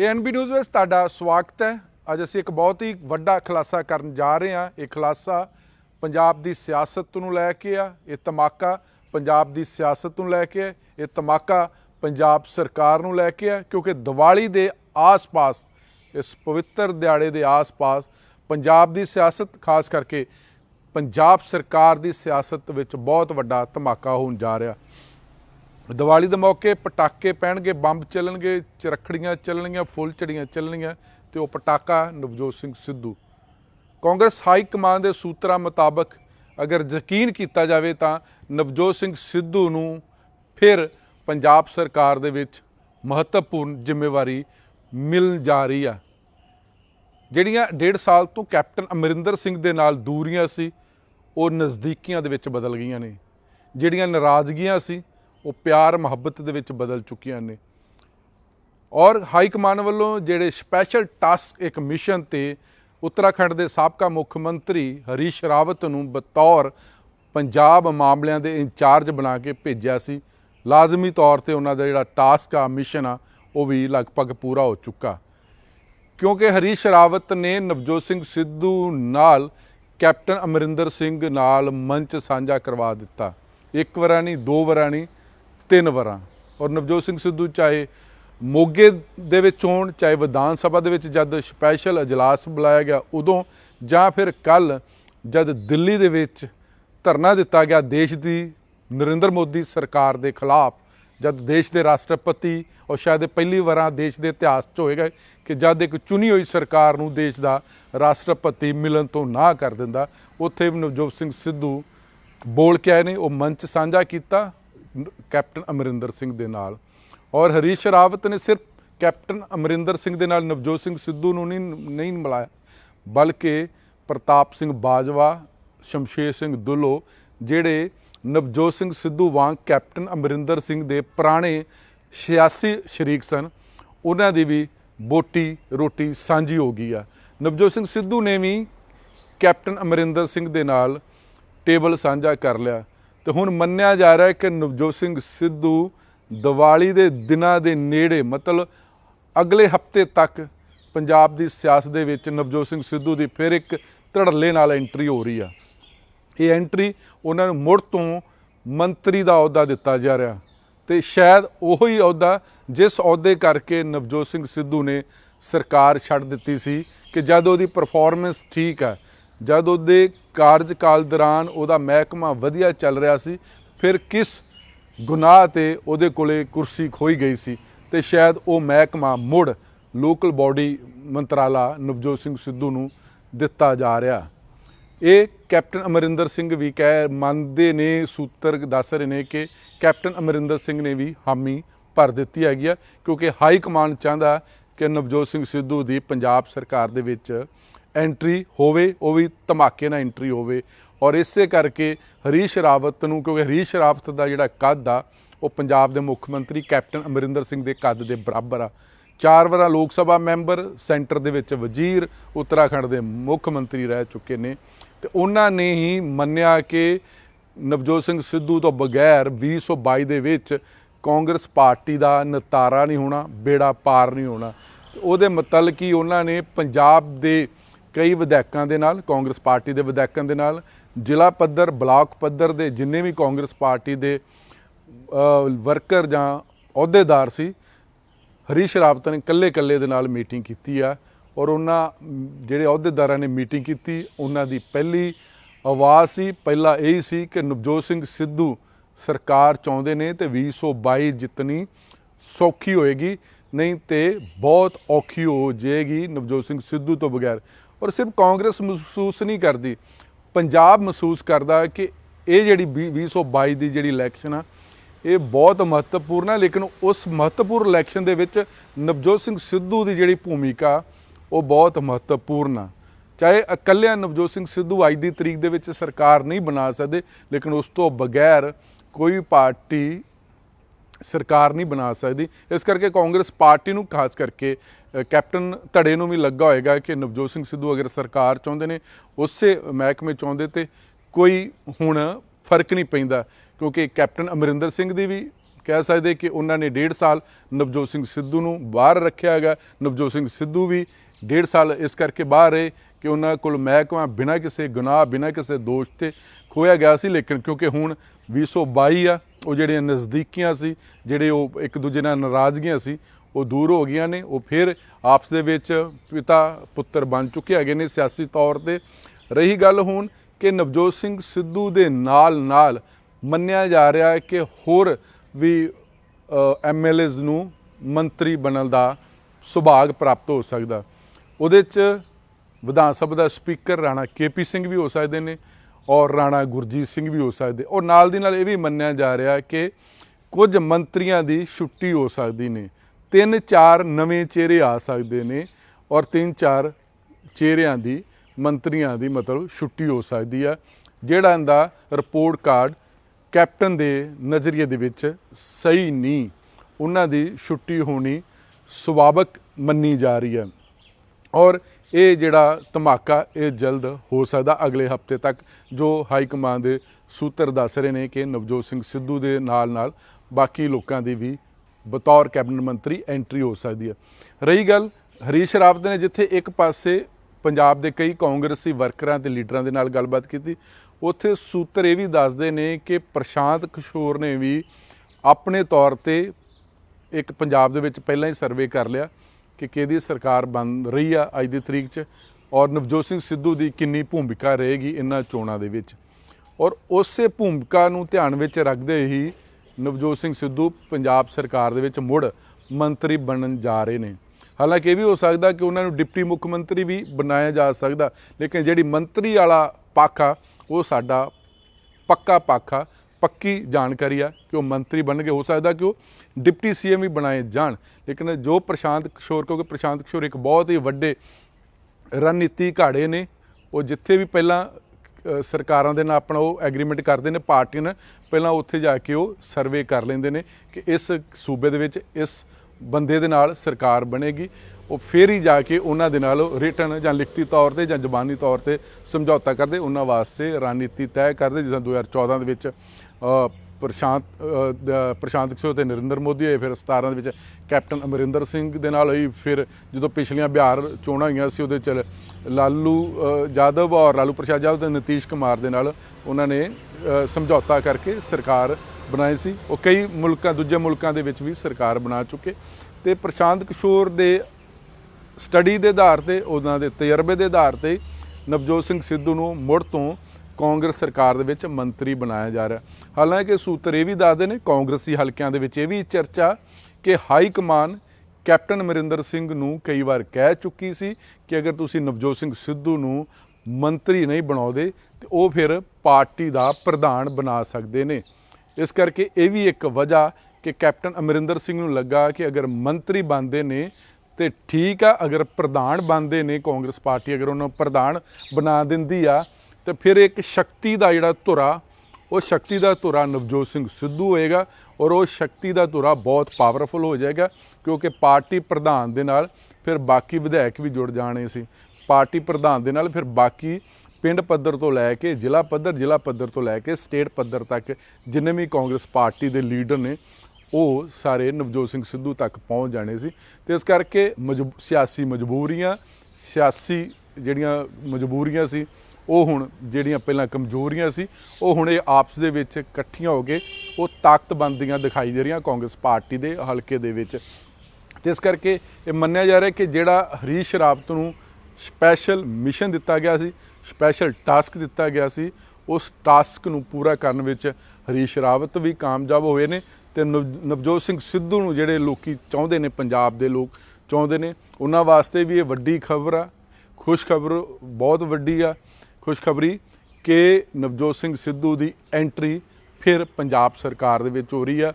ਇਹ ਐਨਬੀ ਨਿਊਜ਼ ਵਿੱਚ ਤੁਹਾਡਾ ਸਵਾਗਤ ਹੈ। ਅੱਜ ਅਸੀਂ ਇੱਕ ਬਹੁਤ ਹੀ ਵੱਡਾ ਖੁਲਾਸਾ ਕਰਨ ਜਾ ਰਹੇ ਹਾਂ। ਇਹ ਖੁਲਾਸਾ ਪੰਜਾਬ ਦੀ ਸਿਆਸਤ ਨੂੰ ਲੈ ਕੇ ਆ। ਇਹ ਧਮਾਕਾ ਪੰਜਾਬ ਦੀ ਸਿਆਸਤ ਨੂੰ ਲੈ ਕੇ ਹੈ ਇਹ ਧਮਾਕਾ ਪੰਜਾਬ ਸਰਕਾਰ ਨੂੰ ਲੈ ਕੇ ਆ। ਕਿਉਂਕਿ ਦੀਵਾਲੀ ਦੇ ਆਸ-ਪਾਸ, ਇਸ ਪਵਿੱਤਰ ਦਿਹਾੜੇ ਦੇ ਆਸ-ਪਾਸ ਪੰਜਾਬ ਦੀ ਸਿਆਸਤ, ਖਾਸ ਕਰਕੇ ਪੰਜਾਬ ਸਰਕਾਰ ਦੀ ਸਿਆਸਤ ਵਿੱਚ ਬਹੁਤ ਵੱਡਾ ਧਮਾਕਾ ਹੋਣ ਜਾ ਰਿਹਾ। ਦੀਵਾਲੀ ਦੇ ਮੌਕੇ ਪਟਾਕੇ ਪੈਣਗੇ, ਬੰਬ ਚੱਲਣਗੇ, ਚਰਖੜੀਆਂ ਚੱਲਣਗੀਆਂ, ਫੁੱਲ ਚੜੀਆਂ ਚੱਲਣਗੀਆਂ ਤੇ ਉਹ ਪਟਾਕਾ ਨਵਜੋਤ ਸਿੰਘ ਸਿੱਧੂ। ਕਾਂਗਰਸ ਹਾਈ ਕਮਾਂਡ ਦੇ ਸੂਤਰਾਂ ਮੁਤਾਬਕ ਅਗਰ ਯਕੀਨ ਕੀਤਾ ਜਾਵੇ ਤਾਂ ਨਵਜੋਤ ਸਿੰਘ ਸਿੱਧੂ ਨੂੰ ਫਿਰ ਪੰਜਾਬ ਸਰਕਾਰ ਦੇ ਵਿੱਚ ਮਹੱਤਵਪੂਰਨ ਜ਼ਿੰਮੇਵਾਰੀ ਮਿਲ ਜਾ ਰਹੀ ਆ। ਜਿਹੜੀਆਂ ਡੇਢ ਸਾਲ ਤੋਂ ਕੈਪਟਨ ਅਮਰਿੰਦਰ ਸਿੰਘ ਦੇ ਨਾਲ ਦੂਰੀਆਂ ਸੀ, ਉਹ ਨਜ਼ਦੀਕੀਆਂ ਦੇ ਵਿੱਚ ਬਦਲ ਗਈਆਂ ਨੇ। ਜਿਹੜੀਆਂ ਨਾਰਾਜ਼ਗੀਆਂ ਸੀ ਉਹ ਪਿਆਰ ਮੁਹੱਬਤ ਦੇ ਵਿੱਚ ਬਦਲ ਚੁੱਕੀਆਂ ਨੇ। ਔਰ ਹਾਈ ਕਮਾਨ ਵੱਲੋਂ ਜਿਹੜੇ ਸਪੈਸ਼ਲ ਟਾਸਕ, ਇੱਕ ਮਿਸ਼ਨ ਤੇ ਉੱਤਰਾਖੰਡ ਦੇ ਸਾਬਕਾ ਮੁੱਖ ਮੰਤਰੀ ਹਰੀਸ਼ ਰਾਵਤ ਨੂੰ ਬਤੌਰ ਪੰਜਾਬ ਮਾਮਲਿਆਂ ਦੇ ਇੰਚਾਰਜ ਬਣਾ ਕੇ ਭੇਜਿਆ ਸੀ। ਲਾਜ਼ਮੀ ਤੌਰ ਤੇ ਉਹਨਾਂ ਦਾ ਜਿਹੜਾ ਟਾਸਕ ਆ, ਮਿਸ਼ਨ ਆ, ਉਹ ਵੀ ਲਗਭਗ ਪੂਰਾ ਹੋ ਚੁੱਕਾ। ਕਿਉਂਕਿ ਹਰੀਸ਼ ਰਾਵਤ ਨੇ ਨਵਜੋਤ ਸਿੰਘ ਸਿੱਧੂ ਨਾਲ ਕੈਪਟਨ ਅਮਰਿੰਦਰ ਸਿੰਘ ਨਾਲ ਮੰਚ ਸਾਂਝਾ ਕਰਵਾ ਦਿੱਤਾ। ਇੱਕ ਵਾਰਾਂ ਨਹੀਂ, ਦੋ ਵਾਰਾਂ ਨਹੀਂ ਤਿੰਨ ਵਾਰਾਂ। ਔਰ ਨਵਜੋਤ ਸਿੰਘ ਸਿੱਧੂ ਚਾਹੇ ਮੋਗੇ ਦੇ ਵਿੱਚ ਹੋਣ, ਚਾਹੇ ਵਿਧਾਨ ਸਭਾ ਦੇ ਵਿੱਚ ਜਦ ਸਪੈਸ਼ਲ ਅਜਲਾਸ ਬੁਲਾਇਆ ਗਿਆ ਉਦੋਂ, ਜਾਂ ਫਿਰ ਕੱਲ ਜਦ ਦਿੱਲੀ ਦੇ ਵਿੱਚ ਧਰਨਾ ਦਿੱਤਾ ਗਿਆ ਦੇਸ਼ ਦੀ ਨਰਿੰਦਰ ਮੋਦੀ ਸਰਕਾਰ ਦੇ ਖਿਲਾਫ, ਜਦ ਦੇਸ਼ ਦੇ ਰਾਸ਼ਟਰਪਤੀ ਔਰ ਸ਼ਾਇਦ ਪਹਿਲੀ ਵਾਰਾਂ ਦੇਸ਼ ਦੇ ਇਤਿਹਾਸ 'ਚ ਹੋਏਗਾ ਕਿ ਜਦ ਇੱਕ ਚੁਣੀ ਹੋਈ ਸਰਕਾਰ ਨੂੰ ਦੇਸ਼ ਦਾ ਰਾਸ਼ਟਰਪਤੀ ਮਿਲਣ ਤੋਂ ਨਾ ਕਰ ਦਿੰਦਾ, ਉੱਥੇ ਵੀ ਨਵਜੋਤ ਸਿੰਘ ਸਿੱਧੂ ਬੋਲ ਕੇ ਆਏ ਨੇ, ਉਹ ਮੰਚ ਸਾਂਝਾ ਕੀਤਾ ਕੈਪਟਨ ਅਮਰਿੰਦਰ ਸਿੰਘ ਦੇ ਨਾਲ। ਔਰ ਹਰੀਸ਼ ਰਾਵਤ ਨੇ ਸਿਰਫ ਕੈਪਟਨ ਅਮਰਿੰਦਰ ਸਿੰਘ ਦੇ ਨਾਲ, ਨਵਜੋਤ ਸਿੰਘ ਸਿੱਧੂ ਨੂੰ ਨਹੀਂ ਨਹੀਂ ਮਿਲਾਇਆ, ਬਲਕਿ ਪ੍ਰਤਾਪ ਸਿੰਘ ਬਾਜਵਾ, ਸ਼ਮਸ਼ੇਰ ਸਿੰਘ ਦੁੱਲੋ, ਜਿਹੜੇ ਨਵਜੋਤ ਸਿੰਘ ਸਿੱਧੂ ਵਾਂਗ ਕੈਪਟਨ ਅਮਰਿੰਦਰ ਸਿੰਘ ਦੇ ਪੁਰਾਣੇ ਸਿਆਸੀ ਸ਼ਰੀਕ ਸਨ, ਉਹਨਾਂ ਦੀ ਵੀ ਬੋਟੀ ਰੋਟੀ ਸਾਂਝੀ ਹੋ ਗਈ ਆ। ਨਵਜੋਤ ਸਿੰਘ ਸਿੱਧੂ ਨੇ ਵੀ ਕੈਪਟਨ ਅਮਰਿੰਦਰ ਸਿੰਘ ਦੇ ਨਾਲ ਟੇਬਲ ਸਾਂਝਾ ਕਰ ਲਿਆ। ਤੇ ਹੁਣ ਮੰਨਿਆ ਜਾ ਰਿਹਾ ਹੈ ਕਿ ਨਵਜੋਤ ਸਿੰਘ ਸਿੱਧੂ ਦੀਵਾਲੀ ਦੇ ਦਿਨਾਂ ਦੇ ਨੇੜੇ, ਮਤਲਬ ਅਗਲੇ ਹਫ਼ਤੇ ਤੱਕ ਪੰਜਾਬ ਦੀ ਸਿਆਸਤ ਦੇ ਵਿੱਚ ਨਵਜੋਤ ਸਿੰਘ ਸਿੱਧੂ ਦੀ ਫਿਰ ਇੱਕ ਧੜੱਲੇ ਨਾਲ ਐਂਟਰੀ ਹੋ ਰਹੀ ਆ। ਇਹ ਐਂਟਰੀ ਉਹਨਾਂ ਨੂੰ ਮੁੜ ਤੋਂ ਮੰਤਰੀ ਦਾ ਅਹੁਦਾ ਦਿੱਤਾ ਜਾ ਰਿਹਾ। ਤੇ ਸ਼ਾਇਦ ਉਹੀ ਅਹੁਦਾ ਜਿਸ ਅਹੁਦੇ ਕਰਕੇ ਨਵਜੋਤ ਸਿੰਘ ਸਿੱਧੂ ਨੇ ਸਰਕਾਰ ਛੱਡ ਦਿੱਤੀ ਸੀ ਕਿ ਜਦ ਉਹਦੀ ਪਰਫਾਰਮੈਂਸ ਠੀਕ ਆ ਜਦ ਉਹਦੇ ਕਾਰਜਕਾਲ ਦੌਰਾਨ ਉਹਦਾ ਮਹਿਕਮਾ ਵਧੀਆ ਚੱਲ ਰਿਹਾ ਸੀ, ਫਿਰ ਕਿਸ ਗੁਨਾਹ ਤੇ ਉਹਦੇ ਕੋਲੇ ਕੁਰਸੀ ਖੋਈ ਗਈ ਸੀ ਤੇ ਸ਼ਾਇਦ ਉਹ ਮਹਿਕਮਾ ਮੁੜ ਲੋਕਲ ਬਾਡੀ ਮੰਤਰਾਲਾ ਨਵਜੋਤ ਸਿੰਘ ਸਿੱਧੂ ਨੂੰ ਦਿੱਤਾ ਜਾ ਰਿਹਾ। ਇਹ ਕੈਪਟਨ ਅਮਰਿੰਦਰ ਸਿੰਘ ਵੀ ਕਹਿ ਮੰਨਦੇ ਨੇ, ਸੂਤਰ ਦੱਸ ਰਹੇ ਨੇ ਕਿ ਕੈਪਟਨ ਅਮਰਿੰਦਰ ਸਿੰਘ ਨੇ ਵੀ ਹਾਮੀ ਭਰ ਦਿੱਤੀ ਹੈਗੀ ਆ, ਕਿਉਂਕਿ ਹਾਈ ਕਮਾਂਡ ਚਾਹੁੰਦਾ ਕਿ ਨਵਜੋਤ ਸਿੰਘ ਸਿੱਧੂ ਦੀ ਪੰਜਾਬ ਸਰਕਾਰ ਦੇ ਵਿੱਚ ਐਂਟਰੀ ਹੋਵੇ, ਉਹ ਵੀ ਧਮਾਕੇ ਨਾਲ ਐਂਟਰੀ ਹੋਵੇ। ਔਰ ਇਸੇ ਕਰਕੇ ਹਰੀਸ਼ ਰਾਵਤ ਨੂੰ, ਕਿਉਂਕਿ ਹਰੀਸ਼ ਰਾਵਤ ਦਾ ਜਿਹੜਾ ਕੱਦ ਆ, ਉਹ ਪੰਜਾਬ ਦੇ ਮੁੱਖ ਮੰਤਰੀ ਕੈਪਟਨ ਅਮਰਿੰਦਰ ਸਿੰਘ ਦੇ ਕੱਦ ਦੇ ਬਰਾਬਰ ਆ। ਚਾਰ ਵਾਰਾਂ ਲੋਕ ਸਭਾ ਮੈਂਬਰ, ਸੈਂਟਰ ਦੇ ਵਿੱਚ ਵਜ਼ੀਰ, ਉੱਤਰਾਖੰਡ ਦੇ ਮੁੱਖ ਮੰਤਰੀ ਰਹਿ ਚੁੱਕੇ ਨੇ। ਤੇ ਉਹਨਾਂ ਨੇ ਹੀ ਮੰਨਿਆ ਕਿ ਨਵਜੋਤ ਸਿੰਘ ਸਿੱਧੂ ਤੋਂ ਬਗੈਰ 2022 ਦੇ ਵਿੱਚ ਕਾਂਗਰਸ ਪਾਰਟੀ ਦਾ ਨਤਾਰਾ ਨਹੀਂ ਹੋਣਾ, ਬੇੜਾ ਪਾਰ ਨਹੀਂ ਹੋਣਾ। ਉਹਦੇ ਮਤਲਬ ਕਿ ਉਹਨਾਂ ਨੇ ਪੰਜਾਬ ਦੇ ਕਈ ਵਿਧਾਇਕਾਂ ਦੇ ਨਾਲ, ਕਾਂਗਰਸ ਪਾਰਟੀ ਦੇ ਵਿਧਾਇਕਾਂ ਦੇ ਨਾਲ, ਜ਼ਿਲ੍ਹਾ ਪੱਧਰ, ਬਲਾਕ ਪੱਧਰ ਦੇ ਜਿੰਨੇ ਵੀ ਕਾਂਗਰਸ ਪਾਰਟੀ ਦੇ ਵਰਕਰ ਜਾਂ ਅਹੁਦੇਦਾਰ ਸੀ, ਹਰੀਸ਼ ਰਾਵਤ ਨੇ ਕੱਲੇ-ਕੱਲੇ ਦੇ ਨਾਲ ਮੀਟਿੰਗ ਕੀਤੀ ਆ ਔਰ ਉਹਨਾਂ, ਜਿਹੜੇ ਅਹੁਦੇਦਾਰਾਂ ਨੇ ਮੀਟਿੰਗ ਕੀਤੀ, ਉਹਨਾਂ ਦੀ ਪਹਿਲੀ ਆਵਾਜ਼ ਸੀ, ਪਹਿਲਾ ਇਹ ਸੀ ਕਿ ਨਵਜੋਤ ਸਿੰਘ ਸਿੱਧੂ ਸਰਕਾਰ ਚਾਹੁੰਦੇ ਨੇ ਤੇ 2022 ਜਿੱਤਣੀ ਸੌਖੀ ਹੋਏਗੀ, ਨਹੀਂ ਤੇ ਬਹੁਤ ਔਖੀ ਹੋ ਜਾਏਗੀ ਨਵਜੋਤ ਸਿੰਘ ਸਿੱਧੂ ਤੋਂ ਬਗੈਰ। ਔਰ ਸਿਰਫ ਕਾਂਗਰਸ ਮਹਿਸੂਸ ਨਹੀਂ ਕਰਦੀ। ਪੰਜਾਬ ਮਹਿਸੂਸ ਕਰਦਾ ਕਿ ਇਹ ਜਿਹੜੀ 2022 ਦੀ ਜਿਹੜੀ ਇਲੈਕਸ਼ਨ ਆ, ਇਹ ਬਹੁਤ ਮਹੱਤਵਪੂਰਨ ਹੈ, ਲੇਕਿਨ ਉਸ ਮਹੱਤਵਪੂਰਨ ਇਲੈਕਸ਼ਨ ਦੇ ਵਿੱਚ ਨਵਜੋਤ ਸਿੰਘ ਸਿੱਧੂ ਦੀ ਜਿਹੜੀ ਭੂਮਿਕਾ, ਉਹ ਬਹੁਤ ਮਹੱਤਵਪੂਰਨ ਆ। ਚਾਹੇ ਇਕੱਲਿਆਂ ਨਵਜੋਤ ਸਿੰਘ ਸਿੱਧੂ ਅੱਜ ਦੀ ਤਰੀਕ ਦੇ ਵਿੱਚ ਸਰਕਾਰ ਨਹੀਂ ਬਣਾ ਸਕਦੇ, ਲੇਕਿਨ ਉਸ ਤੋਂ ਬਗੈਰ ਕੋਈ ਪਾਰਟੀ ਸਰਕਾਰ ਨਹੀਂ ਬਣਾ ਸਕਦੀ। ਇਸ ਕਰਕੇ ਕਾਂਗਰਸ ਪਾਰਟੀ ਨੂੰ ਖਾਸ ਕਰਕੇ ਕੈਪਟਨ ਧੜੇ ਨੂੰ ਵੀ ਲੱਗਾ ਹੋਏਗਾ ਕਿ ਨਵਜੋਤ ਸਿੰਘ ਸਿੱਧੂ ਅਗਰ ਸਰਕਾਰ ਚਾਹੁੰਦੇ ਨੇ, ਉਸੇ ਮਹਿਕਮੇ ਚਾਹੁੰਦੇ ਤੇ ਕੋਈ ਹੁਣ ਫ਼ਰਕ ਨਹੀਂ ਪੈਂਦਾ। ਕਿਉਂਕਿ ਕੈਪਟਨ ਅਮਰਿੰਦਰ ਸਿੰਘ ਦੀ ਵੀ ਕਹਿ ਸਕਦੇ ਕਿ ਉਹਨਾਂ ਨੇ ਡੇਢ ਸਾਲ ਨਵਜੋਤ ਸਿੰਘ ਸਿੱਧੂ ਨੂੰ ਬਾਹਰ ਰੱਖਿਆ ਹੈਗਾ। ਨਵਜੋਤ ਸਿੰਘ ਸਿੱਧੂ ਵੀ ਡੇਢ ਸਾਲ ਇਸ ਕਰਕੇ ਬਾਹਰ ਰਹੇ ਕਿ ਉਹਨਾਂ ਕੋਲ ਮਹਿਕਮਾ ਬਿਨਾਂ ਕਿਸੇ ਗੁਨਾਹ, ਬਿਨਾਂ ਕਿਸੇ ਦੋਸ਼ ਤੇ ਖੋਇਆ ਗਿਆ ਸੀ। ਲੇਕਿਨ ਕਿਉਂਕਿ ਹੁਣ 2022 ਆ, ਉਹ ਜਿਹੜੀਆਂ ਨਜ਼ਦੀਕੀਆਂ ਸੀ, ਜਿਹੜੇ ਉਹ ਇੱਕ ਦੂਜੇ ਨਾਲ ਨਾਰਾਜ਼ਗੀਆਂ ਸੀ, ਉਹ ਦੂਰ ਹੋ ਗਈਆਂ ਨੇ। ਉਹ ਫਿਰ ਆਪਸ ਦੇ ਵਿੱਚ ਪਿਤਾ, ਪੁੱਤਰ ਬਣ ਚੁੱਕੇ ਹੈਗੇ ਨੇ ਸਿਆਸੀ ਤੌਰ ਤੇ। ਰਹੀ ਗੱਲ ਹੁਣ ਕਿ ਨਵਜੋਤ ਸਿੰਘ ਸਿੱਧੂ ਦੇ ਨਾਲ ਨਾਲ ਮੰਨਿਆ ਜਾ ਰਿਹਾ ਹੈ ਕਿ ਹੋਰ ਵੀ ਐਮਐਲਏਜ਼ ਨੂੰ ਮੰਤਰੀ ਬਣਨ ਦਾ ਸੁਭਾਗ ਪ੍ਰਾਪਤ ਹੋ ਸਕਦਾ। ਉਹਦੇ 'ਚ ਵਿਧਾਨ ਸਭਾ ਦਾ ਸਪੀਕਰ ਰਾਣਾ ਕੇਪੀ ਸਿੰਘ ਵੀ ਹੋ ਸਕਦੇ ਨੇ ਔਰ ਰਾਣਾ ਗੁਰਜੀਤ ਸਿੰਘ ਵੀ ਹੋ ਸਕਦੇ। ਔਰ ਨਾਲ ਦੀ ਨਾਲ ਇਹ ਵੀ ਮੰਨਿਆ ਜਾ ਰਿਹਾ ਕਿ ਕੁਝ ਮੰਤਰੀਆਂ ਦੀ ਛੁੱਟੀ ਹੋ ਸਕਦੀ ਨੇ। ਤਿੰਨ ਚਾਰ ਨਵੇਂ ਚਿਹਰੇ ਆ ਸਕਦੇ ਨੇ ਔਰ ਤਿੰਨ ਚਾਰ ਚਿਹਰਿਆਂ ਦੀ, ਮੰਤਰੀਆਂ ਦੀ ਮਤਲਬ ਛੁੱਟੀ ਹੋ ਸਕਦੀ ਆ, ਜਿਹੜਾ ਇਹਦਾ ਰਿਪੋਰਟ ਕਾਰਡ ਕੈਪਟਨ ਦੇ ਨਜ਼ਰੀਏ ਦੇ ਵਿੱਚ ਸਹੀ ਨਹੀਂ, ਉਹਨਾਂ ਦੀ ਛੁੱਟੀ ਹੋਣੀ ਸੁਭਾਵਕ ਮੰਨੀ ਜਾ ਰਹੀ ਹੈ। ਔਰ ਇਹ ਜਿਹੜਾ ਧਮਾਕਾ, ਇਹ ਜਲਦ ਹੋ ਸਕਦਾ ਅਗਲੇ ਹਫ਼ਤੇ ਤੱਕ, ਜੋ ਹਾਈ ਕਮਾਂਡ ਦੇ ਸੂਤਰ ਦੱਸ ਰਹੇ ਨੇ ਕਿ ਨਵਜੋਤ ਸਿੰਘ ਸਿੱਧੂ ਦੇ ਨਾਲ ਨਾਲ ਬਾਕੀ ਲੋਕਾਂ ਦੀ ਵੀ ਬਤੌਰ ਕੈਬਨਿਟ ਮੰਤਰੀ ਐਂਟਰੀ ਹੋ ਸਕਦੀ ਹੈ। ਰਹੀ ਗੱਲ ਹਰੀਸ਼ ਰਾਵਤ ਨੇ ਜਿੱਥੇ ਇੱਕ ਪਾਸੇ ਪੰਜਾਬ ਦੇ ਕਈ ਕਾਂਗਰਸੀ ਵਰਕਰਾਂ ਤੇ ਲੀਡਰਾਂ ਦੇ ਨਾਲ ਗੱਲਬਾਤ ਕੀਤੀ, ਉੱਥੇ ਸੂਤਰ ਇਹ ਵੀ ਦੱਸਦੇ ਨੇ ਕਿ ਪ੍ਰਸ਼ਾਂਤ ਕਿਸ਼ੋਰ ਨੇ ਵੀ ਆਪਣੇ ਤੌਰ ਤੇ ਇੱਕ ਪੰਜਾਬ ਦੇ ਵਿੱਚ ਪਹਿਲਾਂ ਹੀ ਸਰਵੇ ਕਰ ਲਿਆ। ਕਿ ਕਿਹਦੀ ਸਰਕਾਰ ਬਣ ਰਹੀ ਆ ਅੱਜ ਦੀ ਤਰੀਕ 'ਚ, ਔਰ ਨਵਜੋਤ ਸਿੰਘ ਸਿੱਧੂ ਦੀ ਕਿੰਨੀ ਭੂਮਿਕਾ ਰਹੇਗੀ ਇਹਨਾਂ ਚੋਣਾਂ ਦੇ ਵਿੱਚ। ਔਰ ਉਸੇ ਭੂਮਿਕਾ ਨੂੰ ਧਿਆਨ ਵਿੱਚ ਰੱਖਦੇ ਹੀ ਨਵਜੋਤ ਸਿੰਘ ਸਿੱਧੂ ਪੰਜਾਬ ਸਰਕਾਰ ਦੇ ਵਿੱਚ ਮੁੜ ਮੰਤਰੀ ਬਣਨ ਜਾ ਰਹੇ ਨੇ। ਹਾਲਾਂਕਿ ਇਹ ਵੀ ਹੋ ਸਕਦਾ ਕਿ ਉਹਨਾਂ ਨੂੰ ਡਿਪਟੀ ਮੁੱਖ ਮੰਤਰੀ ਵੀ ਬਣਾਇਆ ਜਾ ਸਕਦਾ, ਲੇਕਿਨ ਜਿਹੜੀ ਮੰਤਰੀ ਵਾਲਾ ਪੱਖ ਆ ਉਹ ਸਾਡਾ ਪੱਕਾ ਪੱਖ ਆ ਪੱਕੀ ਜਾਣਕਾਰੀ ਆ ਕਿ ਉਹ ਮੰਤਰੀ ਬਣਨਗੇ ਹੋ ਸਕਦਾ ਕਿ ਉਹ ਡਿਪਟੀ ਸੀਐਮ ਵੀ ਬਣਾਏ ਜਾਣ। ਲੇਕਿਨ ਜੋ ਪ੍ਰਸ਼ਾਂਤ ਕਿਸ਼ੋਰ, ਕਿਉਂਕਿ ਪ੍ਰਸ਼ਾਂਤ ਕਿਸ਼ੋਰ ਇੱਕ ਬਹੁਤ ਹੀ ਵੱਡੇ ਰਣਨੀਤੀ ਘਾੜੇ ਨੇ, ਉਹ ਜਿੱਥੇ ਵੀ ਪਹਿਲਾਂ ਸਰਕਾਰਾਂ ਦੇ ਨਾਲ ਆਪਣਾ ਉਹ ਐਗਰੀਮੈਂਟ ਕਰਦੇ ਨੇ ਪਾਰਟੀ ਨਾਲ ਪਹਿਲਾਂ ਉੱਥੇ ਜਾ ਕੇ ਉਹ ਸਰਵੇ ਕਰ ਲੈਂਦੇ ਨੇ ਕਿ ਇਸ ਸੂਬੇ ਦੇ ਵਿੱਚ ਇਸ ਬੰਦੇ ਦੇ ਨਾਲ ਸਰਕਾਰ ਬਣੇਗੀ। ਉਹ ਫੇਰ ਹੀ ਜਾ ਕੇ ਉਹਨਾਂ ਦੇ ਨਾਲ ਰਿਟਨ ਜਾਂ ਲਿਖਤੀ ਤੌਰ ਤੇ ਜਾਂ ਜ਼ਬਾਨੀ ਤੌਰ ਤੇ ਸਮਝੌਤਾ ਕਰਦੇ, ਉਹਨਾਂ ਵਾਸਤੇ ਰਣਨੀਤੀ ਤੈਅ ਕਰਦੇ ਜਿਸ ਤਰ੍ਹਾਂ 2014 ਦੇ ਵਿੱਚ ਪ੍ਰਸ਼ਾਂਤ ਪ੍ਰਸ਼ਾਂਤ ਕਿਸ਼ੋਰ ਤੇ ਨਰਿੰਦਰ ਮੋਦੀ ਹੋਏ ਫਿਰ 17 ਦੇ ਵਿੱਚ ਕੈਪਟਨ ਅਮਰਿੰਦਰ ਸਿੰਘ ਦੇ ਨਾਲ ਹੋਈ ਫਿਰ ਜਦੋਂ ਪਿਛਲੀਆਂ ਬਿਹਾਰ ਚੋਣਾਂ ਹੋਈਆਂ ਸੀ ਉਹਦੇ ਚ ਲਾਲੂ ਅ, ਯਾਦਵ ਔਰ ਲਾਲੂ ਪ੍ਰਸਾਦ ਯਾਦਵ ਤੇ ਨਤੀਸ਼ ਕੁਮਾਰ ਦੇ ਨਾਲ ਉਹਨਾਂ ਨੇ ਸਮਝੌਤਾ ਕਰਕੇ ਸਰਕਾਰ ਬਣਾਈ ਸੀ। ਉਹ ਕਈ ਮੁਲਕਾਂ ਦੂਜੇ ਮੁਲਕਾਂ ਦੇ ਵਿੱਚ ਵੀ ਸਰਕਾਰ ਬਣਾ ਚੁੱਕੇ। ਤੇ ਪ੍ਰਸ਼ਾਂਤ ਕਿਸ਼ੋਰ ਦੇ ਸਟੱਡੀ ਦੇ ਆਧਾਰ ਤੇ ਉਹਨਾਂ ਦੇ ਤਜਰਬੇ ਦੇ ਆਧਾਰ ਤੇ ਨਵਜੋਤ ਸਿੰਘ ਸਿੱਧੂ ਨੂੰ ਮੁੜ ਤੋਂ ਕਾਂਗਰਸ ਸਰਕਾਰ ਦੇ ਵਿੱਚ ਮੰਤਰੀ ਬਣਾਇਆ ਜਾ ਰਿਹਾ। ਹਾਲਾਂਕਿ ਸੂਤਰ ਇਹ ਵੀ ਦੱਸਦੇ ਨੇ, ਕਾਂਗਰਸੀ ਹਲਕਿਆਂ ਦੇ ਵਿੱਚ ਇਹ ਵੀ ਚਰਚਾ ਕਿ high command captain Amarinder Singh ਨੂੰ ਕਈ ਵਾਰ ਕਹਿ ਚੁੱਕੀ ਸੀ ਕਿ ਅਗਰ ਤੁਸੀਂ ਨਵਜੋਤ ਸਿੰਘ ਸਿੱਧੂ ਨੂੰ ਮੰਤਰੀ ਨਹੀਂ ਬਣਾਉਂਦੇ, ਤੇ ਉਹ ਫਿਰ ਪਾਰਟੀ ਦਾ ਪ੍ਰਧਾਨ ਬਣਾ ਸਕਦੇ ਨੇ। ਇਸ ਕਰਕੇ ਇਹ ਵੀ ਇੱਕ ਵਜ੍ਹਾ ਕਿ ਕੈਪਟਨ ਅਮਰਿੰਦਰ ਸਿੰਘ ਨੂੰ ਲੱਗਾ ਕਿ ਅਗਰ ਮੰਤਰੀ ਬਣਦੇ ਨੇ, ਤੇ ਠੀਕ ਆ, ਅਗਰ ਪ੍ਰਧਾਨ ਬਣਦੇ ਨੇ ਕਾਂਗਰਸ ਪਾਰਟੀ, ਅਗਰ ਉਹਨਾਂ ਨੂੰ ਪ੍ਰਧਾਨ ਬਣਾ ਦਿੰਦੀ ਆ ਤੇ ਫਿਰ ਇੱਕ ਸ਼ਕਤੀ ਦਾ ਜਿਹੜਾ ਧੁਰਾ, ਉਹ ਸ਼ਕਤੀ ਦਾ ਧੁਰਾ ਨਵਜੋਤ ਸਿੰਘ ਸਿੱਧੂ ਹੋਏਗਾ ਔਰ ਉਹ ਸ਼ਕਤੀ ਦਾ ਧੁਰਾ ਬਹੁਤ ਪਾਵਰਫੁਲ ਹੋ ਜਾਏਗਾ ਕਿਉਂਕਿ ਪਾਰਟੀ ਪ੍ਰਧਾਨ ਦੇ ਨਾਲ ਫਿਰ ਬਾਕੀ ਵਿਧਾਇਕ ਵੀ ਜੁੜ ਜਾਣੇ ਸੀ। ਪਾਰਟੀ ਪ੍ਰਧਾਨ ਦੇ ਨਾਲ ਫਿਰ ਬਾਕੀ ਪਿੰਡ ਪੱਧਰ ਤੋਂ ਲੈ ਕੇ ਜ਼ਿਲ੍ਹਾ ਪੱਧਰ ਜ਼ਿਲ੍ਹਾ ਪੱਧਰ ਤੋਂ ਲੈ ਕੇ ਸਟੇਟ ਪੱਧਰ ਤੱਕ ਜਿੰਨੇ ਵੀ ਕਾਂਗਰਸ ਪਾਰਟੀ ਦੇ ਲੀਡਰ ਨੇ, ਉਹ ਸਾਰੇ ਨਵਜੋਤ ਸਿੰਘ ਸਿੱਧੂ ਤੱਕ ਪਹੁੰਚ ਜਾਣੇ ਸੀ। ਤੇ ਇਸ ਕਰਕੇ ਮਜਬੂ- ਸਿਆਸੀ ਮਜਬੂਰੀਆਂ, ਸਿਆਸੀ ਜਿਹੜੀਆਂ ਮਜਬੂਰੀਆਂ ਸੀ ਉਹ ਹੁਣ ਜਿਹੜੀਆਂ ਪਹਿਲਾਂ ਕਮਜ਼ੋਰੀਆਂ ਸੀ, ਉਹ ਹੁਣ ਇਹ ਆਪਸ ਦੇ ਵਿੱਚ ਇਕੱਠੀਆਂ ਹੋ ਕੇ ਉਹ ਤਾਕਤ ਬਣਦੀਆਂ ਦਿਖਾਈ ਦੇ ਰਹੀਆਂ ਕਾਂਗਰਸ ਪਾਰਟੀ ਦੇ ਹਲਕੇ ਦੇ ਵਿੱਚ। ਤੇ ਇਸ ਕਰਕੇ ਇਹ ਮੰਨਿਆ ਜਾ ਰਿਹਾ ਕਿ ਜਿਹੜਾ ਹਰੀਸ਼ ਰਾਵਤ ਨੂੰ ਸਪੈਸ਼ਲ ਮਿਸ਼ਨ ਦਿੱਤਾ ਗਿਆ ਸੀ, ਸਪੈਸ਼ਲ ਟਾਸਕ ਦਿੱਤਾ ਗਿਆ ਸੀ, ਉਸ ਟਾਸਕ ਨੂੰ ਪੂਰਾ ਕਰਨ ਵਿੱਚ ਹਰੀਸ਼ ਰਾਵਤ ਵੀ ਕਾਮਯਾਬ ਹੋਏ ਨੇ ਤੇ ਨਵ- ਨਵਜੋਤ ਸਿੰਘ ਸਿੱਧੂ ਨੂੰ ਜਿਹੜੇ ਲੋਕੀ ਚਾਹੁੰਦੇ ਨੇ, ਪੰਜਾਬ ਦੇ ਲੋਕ ਚਾਹੁੰਦੇ ਨੇ, ਉਹਨਾਂ ਵਾਸਤੇ ਵੀ ਇਹ ਵੱਡੀ ਖਬਰ ਆ ਖੁਸ਼ ਖਬਰ ਬਹੁਤ ਵੱਡੀ ਆ। ਖੁਸ਼ਖਬਰੀ ਕਿ ਨਵਜੋਤ ਸਿੰਘ ਸਿੱਧੂ ਦੀ ਐਂਟਰੀ ਫਿਰ ਪੰਜਾਬ ਸਰਕਾਰ ਦੇ ਵਿੱਚ ਹੋ ਰਹੀ ਆ।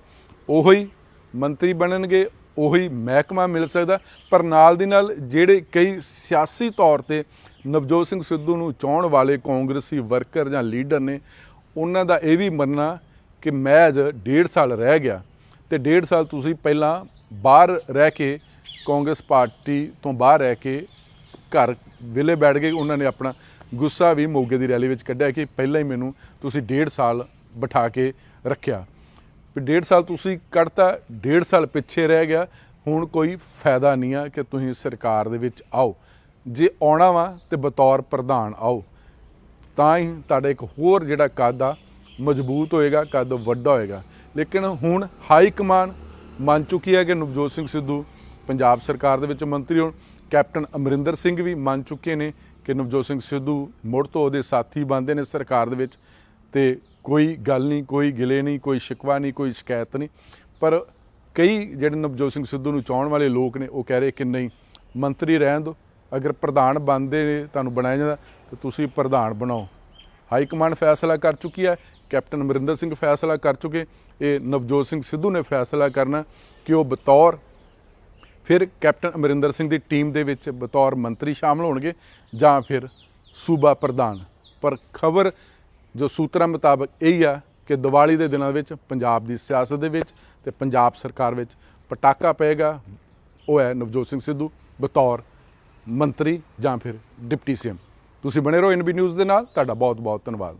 ਉਹੀ ਮੰਤਰੀ ਬਣਨਗੇ, ਉਹੀ ਮਹਿਕਮਾ ਮਿਲ ਸਕਦਾ। ਪਰ ਨਾਲ ਦੀ ਨਾਲ ਜਿਹੜੇ ਕਈ ਸਿਆਸੀ ਤੌਰ ਤੇ ਨਵਜੋਤ ਸਿੰਘ ਸਿੱਧੂ ਨੂੰ ਚਾਹਣ ਵਾਲੇ ਕਾਂਗਰਸੀ ਵਰਕਰ ਜਾਂ ਲੀਡਰ ਨੇ, ਉਹਨਾਂ ਦਾ ਇਹ ਵੀ ਮੰਨਣਾ ਕਿ ਮੈਜ ਡੇਢ ਸਾਲ ਰਹਿ ਗਿਆ ਤੇ ਡੇਢ ਸਾਲ ਤੁਸੀਂ ਪਹਿਲਾਂ ਬਾਹਰ ਰਹਿ ਕੇ ਕਾਂਗਰਸ ਪਾਰਟੀ ਤੋਂ ਬਾਹਰ ਰਹਿ ਕੇ ਘਰ ਵਿਲੇ ਬੈਠ ਕੇ ਉਹਨਾਂ ਨੇ ਆਪਣਾ ਗੁੱਸਾ ਵੀ ਮੋਗੇ ਦੀ ਰੈਲੀ ਵਿੱਚ ਕੱਢਿਆ ਕਿ ਪਹਿਲਾਂ ਹੀ ਮੈਨੂੰ ਤੁਸੀਂ ਡੇਢ ਸਾਲ ਬਿਠਾ ਕੇ ਰੱਖਿਆ। ਵੀ ਡੇਢ ਸਾਲ ਤੁਸੀਂ ਕੱਢਤਾ, ਡੇਢ ਸਾਲ ਪਿੱਛੇ ਰਹਿ ਗਿਆ, ਹੁਣ ਕੋਈ ਫਾਇਦਾ ਨਹੀਂ ਆ ਕਿ ਤੁਸੀਂ ਸਰਕਾਰ ਦੇ ਵਿੱਚ ਆਓ। ਜੇ ਆਉਣਾ ਵਾ ਤੇ ਬਤੌਰ ਪ੍ਰਧਾਨ ਆਓ, ਤਾਂ ਹੀ ਤੁਹਾਡਾ ਇੱਕ ਹੋਰ ਜਿਹੜਾ ਕੱਦ ਆ, ਮਜ਼ਬੂਤ ਹੋਏਗਾ, ਕੱਦ ਵੱਡਾ ਹੋਏਗਾ। ਲੇਕਿਨ ਹੁਣ ਹਾਈ ਕਮਾਨ ਮੰਨ ਚੁੱਕੀ ਹੈ ਕਿ ਨਵਜੋਤ ਸਿੰਘ ਸਿੱਧੂ, ਪੰਜਾਬ ਸਰਕਾਰ ਦੇ ਵਿੱਚ ਮੰਤਰੀ ਹੋਣ, ਕੈਪਟਨ ਅਮਰਿੰਦਰ ਸਿੰਘ ਵੀ ਮੰਨ ਚੁੱਕੇ ਨੇ ਕਿ ਨਵਜੋਤ ਸਿੰਘ ਸਿੱਧੂ ਮੁੜ ਤੋਂ ਉਹਦੇ ਸਾਥੀ ਬਣਦੇ ਨੇ ਸਰਕਾਰ ਦੇ ਵਿੱਚ ਤੇ ਕੋਈ ਗੱਲ ਨਹੀਂ, ਕੋਈ ਗਿਲੇ ਨਹੀਂ, ਕੋਈ ਸ਼ਿਕਵਾ ਨਹੀਂ, ਕੋਈ ਸ਼ਿਕਾਇਤ ਨਹੀਂ। ਪਰ ਕਈ ਜਿਹੜੇ ਨਵਜੋਤ ਸਿੰਘ ਸਿੱਧੂ ਨੂੰ ਚਾਹਣ ਵਾਲੇ ਲੋਕ ਨੇ, ਉਹ ਕਹਿ ਰਹੇ ਕਿ ਨਹੀਂ, ਮੰਤਰੀ ਰਹਿਣ ਦਿਓ। ਅਗਰ ਪ੍ਰਧਾਨ ਬਣਦੇ ਨੇ, ਤੁਹਾਨੂੰ ਬਣਾਇਆ ਜਾਂਦਾ, ਤਾਂ ਤੁਸੀਂ ਪ੍ਰਧਾਨ ਬਣਾਓ। ਹਾਈ ਕਮਾਂਡ ਫੈਸਲਾ ਕਰ ਚੁੱਕੀ ਹੈ, ਕੈਪਟਨ ਅਮਰਿੰਦਰ ਸਿੰਘ ਫੈਸਲਾ ਕਰ ਚੁੱਕੇ। ਇਹ ਨਵਜੋਤ ਸਿੰਘ ਸਿੱਧੂ ਨੇ ਫੈਸਲਾ ਕਰਨਾ ਕਿ ਉਹ ਬਤੌਰ ਫਿਰ ਕੈਪਟਨ ਅਮਰਿੰਦਰ ਸਿੰਘ ਦੀ ਟੀਮ ਦੇ ਵਿੱਚ ਬਤੌਰ ਮੰਤਰੀ ਸ਼ਾਮਲ ਹੋਣਗੇ ਜਾਂ ਫਿਰ ਸੂਬਾ ਪ੍ਰਧਾਨ। ਪਰ ਖਬਰ ਜੋ ਸੂਤਰਾਂ ਮੁਤਾਬਕ ਇਹੀ ਆ ਕਿ ਦੀਵਾਲੀ ਦੇ ਦਿਨਾਂ ਵਿੱਚ ਪੰਜਾਬ ਦੀ ਸਿਆਸਤ ਦੇ ਵਿੱਚ ਤੇ ਪੰਜਾਬ ਸਰਕਾਰ ਵਿੱਚ ਪਟਾਕਾ ਪਏਗਾ। ਉਹ ਹੈ ਨਵਜੋਤ ਸਿੰਘ ਸਿੱਧੂ, ਬਤੌਰ ਮੰਤਰੀ ਜਾਂ ਫਿਰ ਡਿਪਟੀ ਸੀਐਮ। ਤੁਸੀਂ ਬਣੇ ਰਹੋ ਐਨਬੀ ਨਿਊਜ਼ ਦੇ ਨਾਲ। ਤੁਹਾਡਾ ਬਹੁਤ ਬਹੁਤ ਧੰਨਵਾਦ।